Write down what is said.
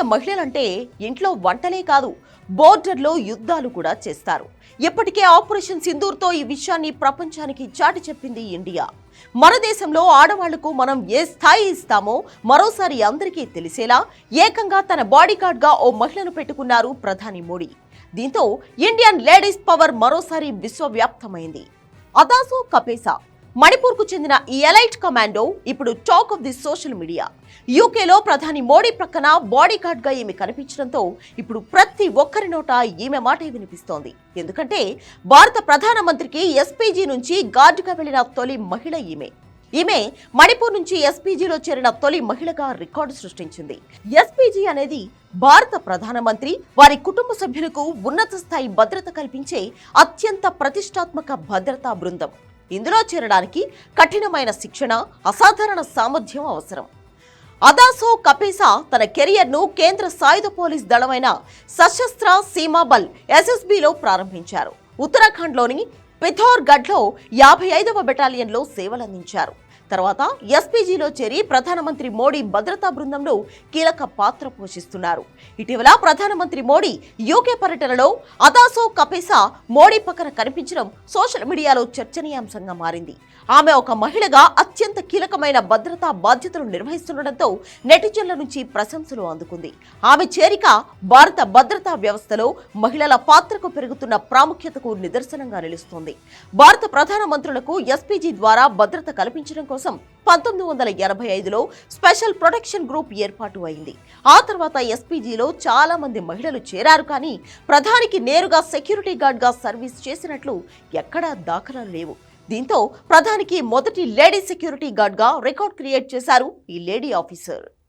భారతీయ మహిళలంటే ఇంట్లో వంటలే కాదు బోర్డర్లో యుద్ధాలు కూడా చేస్తారు. ఇప్పటికే ఆపరేషన్ సింధూర్తో ఈ విషయాన్ని ప్రపంచానికి చాటి చెప్పింది ఇండియా. మన దేశంలో ఆడవాళ్ళకు మనం ఏ స్థాయి ఇస్తామో మరోసారి అందరికీ తెలిసేలా ఏకంగా తన బాడీగార్డ్గా ఓ మహిళను పెట్టుకున్నారు ప్రధాని మోడీ. దీంతో ఇండియన్ లేడీస్ పవర్ మరోసారి విశ్వవ్యాప్తమైంది. అదాసో కపేసా మణిపూర్కు చెందిన ఈ ఎలైట్ కమాండో ఇప్పుడు talk of the social media. యూకేలో ప్రధాని మోడీ ప్రక్కన బాడీ గార్డ్గా ఈమె కనిపించడంతో ఇప్పుడు ప్రతి ఒక్కరి నోట ఈమె మాటే వినిపిస్తోంది. ఎందుకంటే భారత ప్రధానమంత్రికి ఎస్పీజీ నుంచి గార్డుగా వెళ్ళిన తొలి మహిళ ఈమె. ఈమె మణిపూర్ నుంచి ఎస్పీజీలో చేరిన తొలి మహిళగా రికార్డు సృష్టించింది. ఎస్పీజీ అనేది భారత ప్రధానమంత్రి వారి కుటుంబ సభ్యులకు ఉన్నత స్థాయి భద్రత కల్పించే అత్యంత ప్రతిష్టాత్మక భద్రతా బృందం. ఇందులో చేరడానికి కఠినమైన శిక్షణ అసాధారణ సామర్థ్యం అవసరం. అదాసో కపేసా తన కెరియర్ను కేంద్ర సాయుధ పోలీస్ దళమైన సశస్త్ర సీమాబల్ ఎస్ఎస్బిలో ప్రారంభించారు. ఉత్తరాఖండ్లోని పిథోర్గఢ్లో యాభై ఐదవ బెటాలియన్లో సేవలందించారు. తర్వాత ఎస్పీజీలో చేరి ప్రధానమంత్రి మోడీ భద్రతా బృందంలో కీలక పాత్ర పోషిస్తున్నారు. ఇటీవల ప్రధానమంత్రి మోడీ యూకే పర్యటనలో అదాసో కపేసా మోడీ పక్కన కనిపించడం సోషల్ మీడియాలో చర్చనీయాంశంగా మారింది. ఆమె ఒక మహిళగా అత్యంత కీలకమైన భద్రతా బాధ్యతలు నిర్వహిస్తుండటంతో నెటిజన్ల నుంచి ప్రశంసలు అందుకుంది. ఆమె చేరిక భారత భద్రతా వ్యవస్థలో మహిళల పాత్రకు పెరుగుతున్న ప్రాముఖ్యతకు నిదర్శనంగా నిలుస్తోంది. భారత ప్రధానమంత్రులకు ఎస్పీజీ ద్వారా భద్రత కల్పించడం కోసం పంతొమ్మిది వందల ఎనభై ఐదులో స్పెషల్ ప్రొటెక్షన్ గ్రూప్ ఏర్పాటు అయింది. ఆ తర్వాత ఎస్పీజీలో చాలా మంది మహిళలు చేరారు కానీ ప్రధానికి నేరుగా సెక్యూరిటీ గార్డ్గా సర్వీస్ చేసినట్లు ఎక్కడా దాఖలాలు లేవు. దీంతో ప్రధానికి మొదటి లేడీ సెక్యూరిటీ గార్డ్గా రికార్డ్ క్రియేట్ చేశారు ఈ లేడీ ఆఫీసర్.